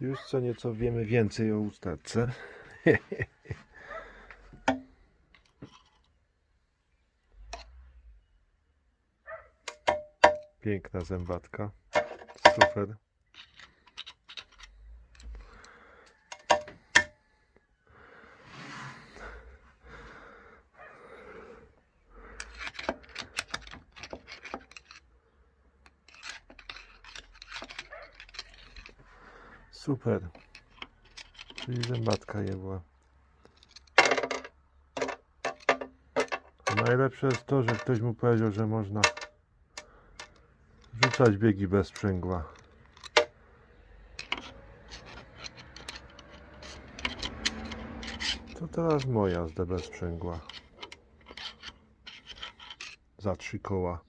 Już co nieco wiemy więcej o usterce. Piękna zębatka. Super. Super. Czyli zębatka je była. Najlepsze jest to, że ktoś mu powiedział, że można rzucać biegi bez sprzęgła. To teraz moja jazdę bez sprzęgła. Za trzy koła.